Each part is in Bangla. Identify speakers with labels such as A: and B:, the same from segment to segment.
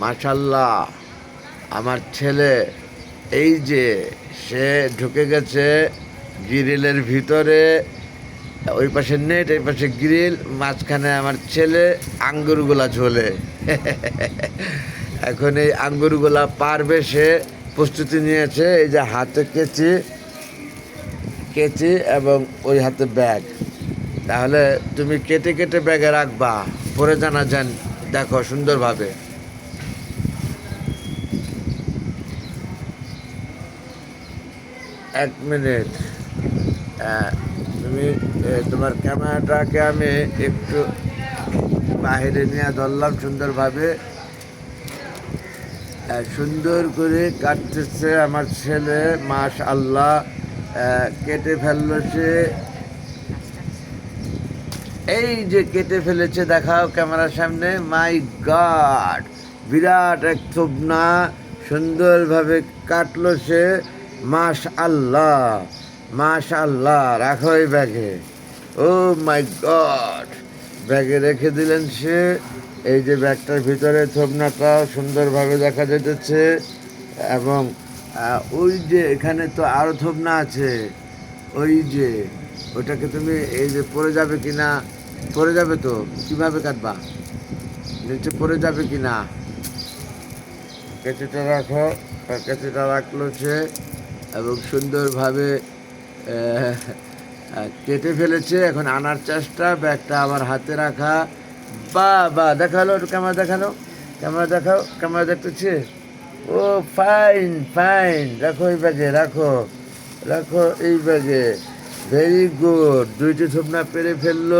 A: মাশাল্লাহ, আমার ছেলে, এই যে সে ঢুকে গেছে গ্রিলের ভিতরে, ওই পাশে নেট, এই পাশে গ্রিল, মাঝখানে আমার ছেলে, আঙ্গুরগুলা ঝোলে। এখন এই আঙ্গুরগুলা পারবে সে, প্রস্তুতি নিয়েছে, এই যে হাতে কেচি কেচি এবং ওই হাতে ব্যাগ। তাহলে তুমি কেটে কেটে ব্যাগে রাখবা, পরে জানা যান দেখো সুন্দরভাবে। এক মিনিট। তুমি তোমার ক্যামেরাটাকে আমি একটু বাহিরে নিয়ে ধরলাম সুন্দরভাবে। সুন্দর করে কাটতেছে আমার ছেলে মাস আল্লাহ কেটে ফেলল সে এই যে কেটে ফেলেছে, দেখাও ক্যামেরার সামনে। মাই গড বিরাট এক থুবনা। সুন্দরভাবে কাটলো সে। মাস আল্লাহ মাস আল্লাহ রাখো এই ব্যাগে। ও মাই গড, ব্যাগে রেখে দিলেন সে। এই যে ব্যাগটার ভিতরে থোবনাটা সুন্দরভাবে দেখা যেতেছে এবং ওই যে এখানে তো আরও থোবনা আছে। ওই যে, ওটাকে তুমি এই যে পড়ে যাবে কি না পড়ে যাবে তো, কীভাবে কাটবা? নিচে পড়ে যাবে কি না কেঁচুটা রাখো কেঁচুটা রাখল সে। এবং সুন্দরভাবে কেটে ফেলেছে। এখন আনার চেষ্টা, ব্যাগটা আমার হাতে রাখা। বা বা, দেখাল ক্যামেরা দেখানো ক্যামেরা দেখাও, ক্যামেরা দেখতেছে। ও, ফাইন ফাইন। রাখো এই ব্যাগে, রাখো। রাখো এই ব্যাগে। Very good. দুইটি থোপনা পেরে ফেলল।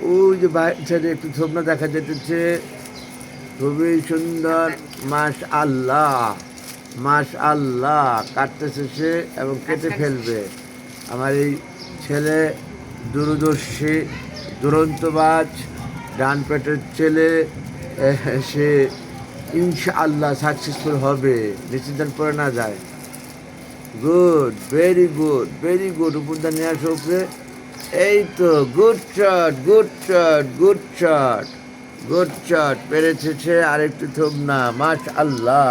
A: ওই যে বাইরে একটু থোপনা দেখা যেতেছে খুবই সুন্দর মাস আল্লাহ মাস আল্লাহ কাটতেছে সে এবং কেটে ফেলবে। আমার এই ছেলে দূরদর্শী দুরন্তবাজ ডান পেটের ছেলে সে ইনশা আল্লাহ সাকসেসফুল হবে নিশ্চিন্ত পড়ে না যায়। Good very good very good উপরটা নিয়ে আসো উপরে। এই তো good shot good shot good shot good shot পেরেছে সে আরেকটু থোবনা মাস আল্লাহ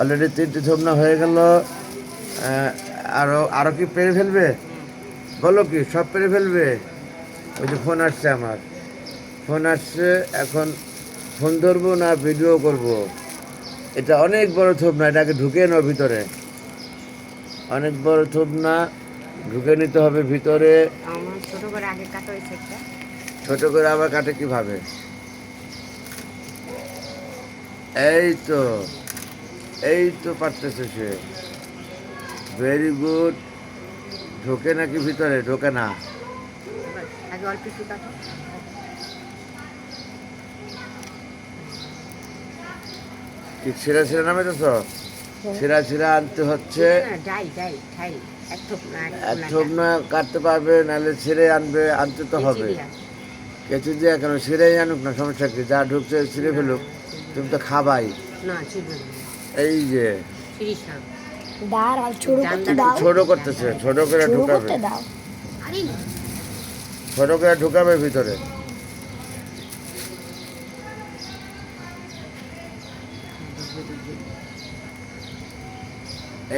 A: অলরেডি তিনটি থোবনা হয়ে গেল। আহ, আরও আরও কি পেরে ফেলবে? বলো কি সব পেরে ফেলবে? ওই যে ফোন আসছে আমার। ফোন আসছে এখন ফোন ধরবো না ভিডিও করব? এটা অনেক বড় থোবনা এটাকে ঢুকে নাও ভিতরে। অনেক বড় থোবনা ঢুকে নিতে হবে ভিতরে।
B: ছোট করে
A: আবার কাটে কীভাবে? এই তো। এই তো পারতেছে সে। ভেরি গুড ঢোকে নাকি ভিতরে? ঢোকে না। কি ছিঁড়া ছিঁড়া নামে তো ছিঁড়া ছিঁড়া আনতে হচ্ছে।
B: না, ডাই ডাই ঠাই এক থোপ না
A: কাটতে পারবে নাহলে ছিঁড়ে আনবে আনতে তো হবে। কেচে দিয়ে কেন? ছিঁড়েই আনুক না সমস্যা কি? যা ঢুকছে ছিঁড়ে ফেলুক। তুমি তো খাবাই।
B: না।
A: এই যে
C: দাঁড়াও ছোট করতে দাও।
A: ছোট করতেছে ছোট করে ঢুকাবে। ছোট করে ঢুকাবে ভিতরে।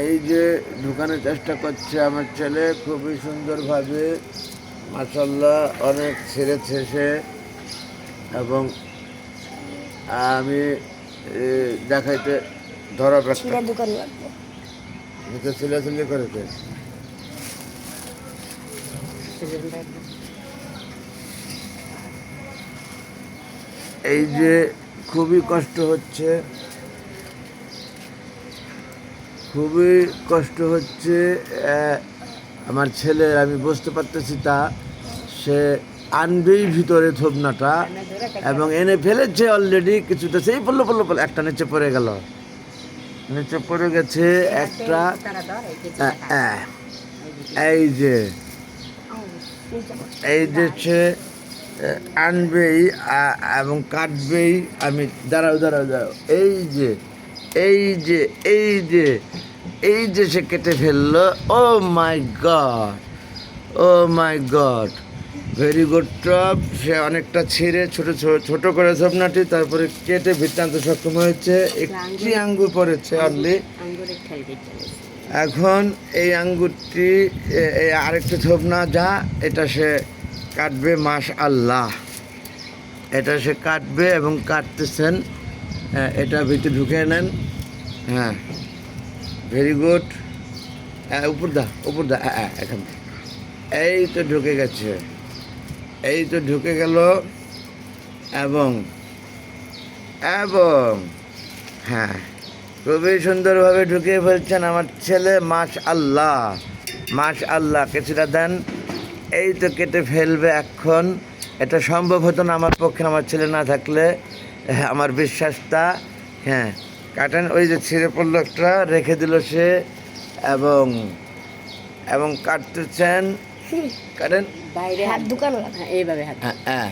A: এই যে ঢুকানোর চেষ্টা করছে আমার ছেলে খুবই সুন্দরভাবে মাসাল্লাহ অনেক ছেড়েছে সে। এবং আমি দেখাইতে ধরা
C: ছিঁড়ে দোকান লাগবে।
A: নিচে ছিলাছিলি করেছে। এই যে খুবই কষ্ট হচ্ছে খুবই কষ্ট হচ্ছে আমার ছেলে আমি বুঝতে পারতেছি তা সে আনবেই ভিতরে থোবনাটা এবং এনে ফেলেছে অলরেডি কিছুটা সেই পড়ল পড়ল একটা নিচে পড়ে গেল। নিচে পড়ে গেছে একটা,
B: এই যে
A: এই যে সে আনবেই এবং কাটবেই, আমি, দাঁড়াও দাঁড়াও দাঁড়াও, এই যে এই যে এই যে এই যে সে কেটে ফেলল, ও my god, oh my god very good top সে অনেকটা ছিঁড়ে ছোট ছোট- ছোট করে ঝোপনাটি তারপরে কেটে ভিত্তান্ত সক্ষম হয়েছে। একটি আঙ্গুর। পড়েছে অনলি। এখন এই আঙ্গুরটি এই আরেকটা ঝোপনা যা এটা সে কাটবে মাস আল্লাহ এটা সে কাটবে এবং কাটতেছেন এটা ভিতরে ঢুকে নেন। হ্যাঁ ভেরি গুড। হ্যাঁ উপর দা উপর দা হ্যাঁ এখান। এই তো ঢুকে গেছে। এই তো ঢুকে গেল এবং এবং হ্যাঁ খুবই সুন্দরভাবে ঢুকিয়ে ফেলছেন আমার ছেলে মাস আল্লাহ মাস আল্লাহ কিছুটা দেন। এই তো কেটে ফেলবে এখন। এটা সম্ভব হতো না আমার পক্ষে আমার ছেলে না থাকলে। হ্যাঁ, আমার বিশ্বাসটা হ্যাঁ কাটেন ওই যে ছিঁড়ে পড়ল একটা রেখে দিল সে এবং এবং কাটতেছেন। কাটেন
B: বাইরে
C: হাত দোকান
B: হ্যাঁ, এইভাবে হাত
A: হ্যাঁ, হ্যাঁ।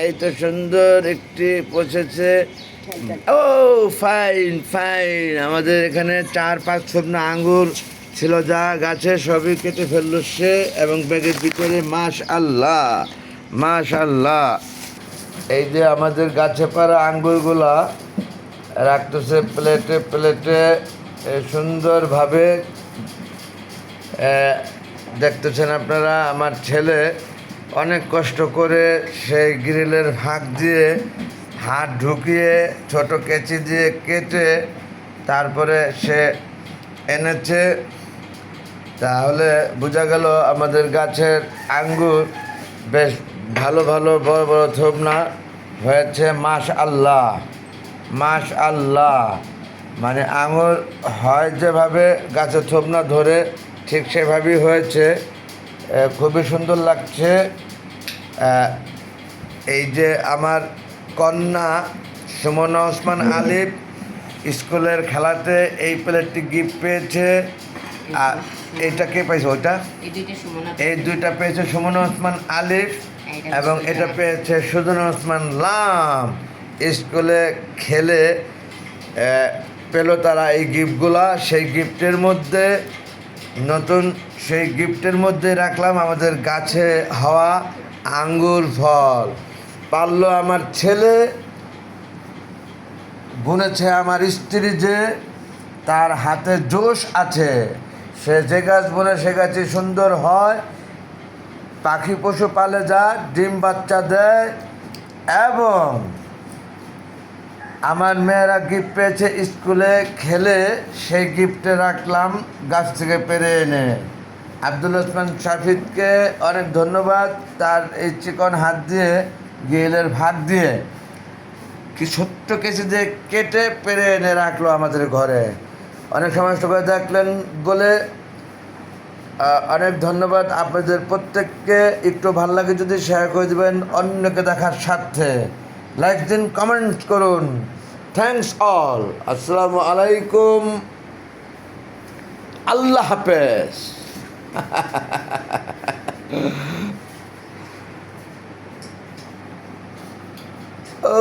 A: এই তো সুন্দর একটি পৌঁছেছে ও ফাইন ফাইন। আমাদের এখানে চার পাঁচ শুকনো আঙ্গুর ছিল যা গাছে সবই কেটে ফেলল সে এবং ব্যাগের ভিতরে মাস আল্লাহ মাস আল্লাহ এই যে আমাদের গাছে পাড়া আঙ্গুরগুলা রাখতেছে প্লেটে প্লেটে সুন্দরভাবে দেখতেছেন আপনারা, আমার ছেলে অনেক কষ্ট করে সেই গ্রিলের ফাঁক দিয়ে হাত ঢুকিয়ে, ছোট কেচি দিয়ে কেটে তারপরে সে এনেছে। তাহলে বোঝা গেল আমাদের গাছের আঙ্গুর বেশ ভালো ভালো, বড় বড় থোবনা হয়েছে। মাস আল্লাহ মাস আল্লাহ মানে আঙুর হয় যেভাবে গাছের থোবনা ধরে ঠিক সেভাবেই হয়েছে। খুবই সুন্দর লাগছে। এই যে আমার কন্যা সুমনা ওসমান আলিফ স্কুলের খেলাতে এই প্লেটটি গিফট পেয়েছে। আর এটা কে পেয়েছে ওইটা?
B: এই দুইটা
A: পেয়েছে সুমন ওসমান আলিফ এবং এটা পেয়েছে সুজন ওসমান লাম। স্কুলে খেলে পেল তারা এই গিফটগুলা সেই গিফটের মধ্যে নতুন সেই গিফটের মধ্যে রাখলাম আমাদের গাছে হওয়া আঙ্গুর ফল। পারল আমার ছেলে গুনেছে আমার স্ত্রী যে তার হাতে জোশ আছে। সে যে গাছ বলে সে গাছই সুন্দর হয়। পাখি পশু পালে যা, ডিম বাচ্চা দেয়। এবং আমার মেয়েরা গিফট পেয়েছে স্কুলে খেলে, সেই গিফটে রাখলাম, গাছ থেকে পেরে এনে। আব্দুল ওসমান শাফিদকে অনেক ধন্যবাদ তার এই চিকন হাত দিয়ে গিয়েলের ভাত দিয়ে। কি ছোট্ট কেসি দিয়ে কেটে পেরে এনে রাখল আমাদের ঘরে। অনেক সময় করে দেখলেন বলে অনেক ধন্যবাদ আপনাদের প্রত্যেককে। একটু ভালো লাগে যদি শেয়ার করে দেবেন অন্যকে দেখার স্বার্থে। লাইক দিন কমেন্ট করুন থ্যাংকস অল আসসালামু আলাইকুম আল্লাহ হাফেজ ও